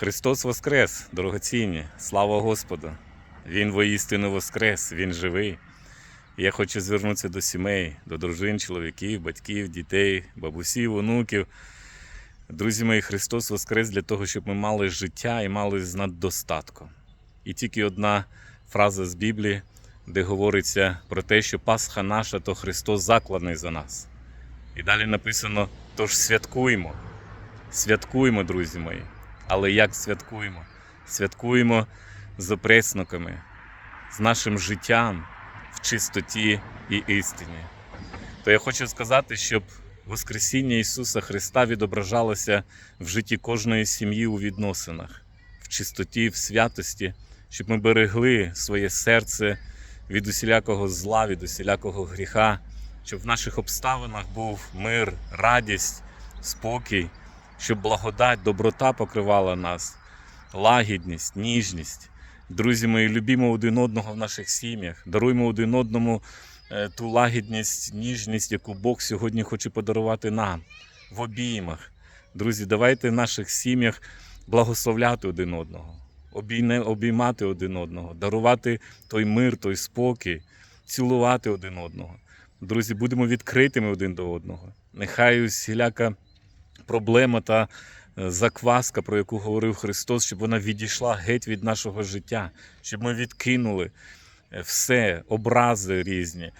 Христос Воскрес, дорогоцінні, слава Господу! Він воістину Воскрес, Він живий. І Я хочу звернутися до сімей, до дружин, чоловіків, батьків, дітей, бабусів, онуків. Друзі мої, Христос Воскрес для того, щоб ми мали життя і мали з наддостатком. І тільки одна фраза з Біблії, де говориться про те, що Пасха наша, то Христос закладений за нас. І далі написано: тож святкуємо. Святкуємо, друзі мої. Але як святкуємо? Святкуємо з опресноками, з нашим життям в чистоті і істині. То я хочу сказати, щоб Воскресіння Ісуса Христа відображалося в житті кожної сім'ї у відносинах, в чистоті, в святості, щоб ми берегли своє серце від усілякого зла, від усілякого гріха, щоб в наших обставинах був мир, радість, спокій, щоб благодать, доброта покривала нас, лагідність, ніжність. Друзі мої, любімо один одного в наших сім'ях, даруємо один одному е, ту лагідність, ніжність, яку Бог сьогодні хоче подарувати нам в обіймах. Друзі, давайте в наших сім'ях благословляти один одного, обіймати один одного, дарувати той мир, той спокій, цілувати один одного. Друзі, будемо відкритими один до одного. Нехай усіляка проблема та е, закваска, про яку говорив Христос, щоб вона відійшла геть від нашого життя, щоб ми відкинули е, все, образи різні,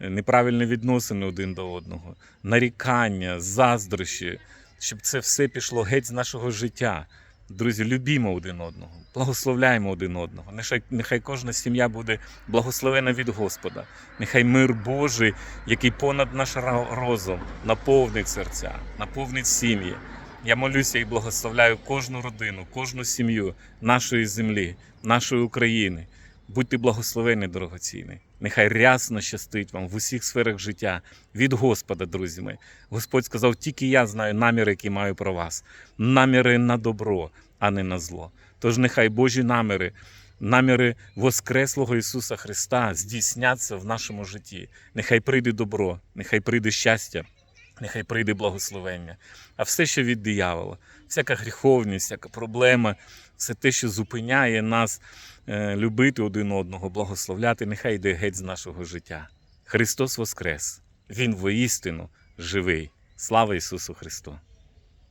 е, неправильні відносини один до одного, нарікання, заздрощі, щоб це все пішло геть з нашого життя. Друзі, любімо один одного, благословляємо один одного. Нехай, нехай кожна сім'я буде благословена від Господа. Нехай мир Божий, який понад наш розум, наповнить серця, наповнить сім'ї. Я молюся і благословляю кожну родину, кожну сім'ю нашої землі, нашої України. Будьте благословені, дорогоцінні. Нехай рясно щастить вам в усіх сферах життя від Господа, друзі мої. Господь сказав: тільки я знаю наміри, які маю про вас. Наміри на добро, а не на зло. Тож нехай Божі наміри, наміри Воскреслого Ісуса Христа здійсняться в нашому житті. Нехай прийде добро, нехай прийде щастя. Нехай прийде благословення. А все, що від диявола, всяка гріховність, всяка проблема, все те, що зупиняє нас любити один одного, благословляти, нехай йде геть з нашого життя. Христос Воскрес! Він воістину живий. Слава Ісусу Христу!